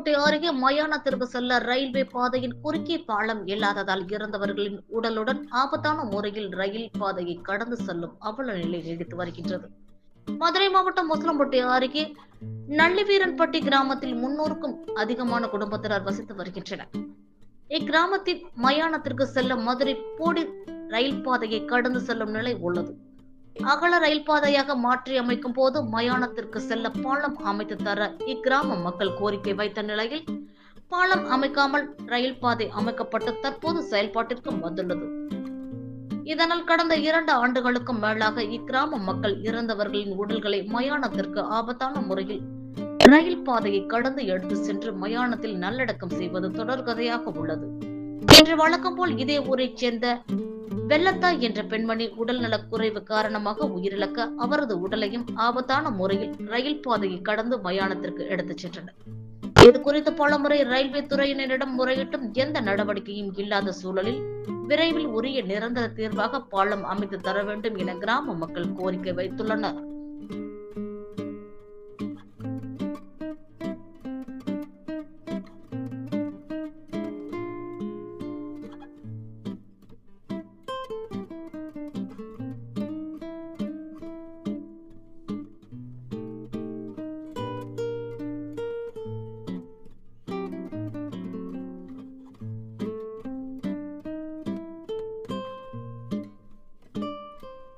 புதுக்கோட்டை அருகே மயானத்திற்கு செல்ல ரயில்வே பாதையின் குறுக்கே பாலம் இல்லாததால் இறந்தவர்களின் உடலுடன் ஆபத்தான முறையில் ரயில் பாதையை கடந்து செல்லும் அவல நிலை நீடித்து வருகின்றது. மதுரை மாவட்டம் முசலம்பட்டி அருகே நள்ளிவீரன்பட்டி கிராமத்தில் முன்னூறுக்கும் அதிகமான குடும்பத்தினர் வசித்து வருகின்றனர். இக்கிராமத்தின் மயானத்திற்கு செல்ல மதுரை போடி ரயில் பாதையை கடந்து செல்லும் நிலை உள்ளது. அகல ரயில் பாதையாக மாற்றி அமைக்கும் போது மயானத்திற்கு செல்ல பாலம் அமைத்து தர இக்கிராம மக்கள் கோரிக்கை வைத்த நிலையில் பாலம் அமைக்காமல் ரயில் பாதை அமைக்கப்பட்டு தற்போது செயல்பாட்டிற்கு வந்துள்ளது. இதனால் கடந்த இரண்டு ஆண்டுகளுக்கும் மேலாக இக்கிராம மக்கள் இறந்தவர்களின் உடல்களை மயானத்திற்கு ஆபத்தான முறையில் ரயில் பாதையை கடந்து எடுத்து சென்று மயானத்தில் நல்லடக்கம் செய்வது தொடர்கதையாக உள்ளது. இன்று வழக்கம் போல் இதே ஊரைச் சேர்ந்த வெள்ளத்தாய் என்ற பெண்மணி உடல் நலக்குறைவு காரணமாக உயிரிழக்க அவரது உடலையும் ஆபத்தான முறையில் ரயில் பாதையை கடந்து மயானத்திற்கு எடுத்துச் சென்றனர். இது குறித்து பலமுறை ரயில்வே துறையினரிடம் முறையிட்டும் எந்த நடவடிக்கையும் இல்லாத சூழலில் விரைவில் உரிய நிரந்தர தீர்வாக பாலம் அமைத்து தர வேண்டும் என கிராம மக்கள் கோரிக்கை வைத்துள்ளனர்.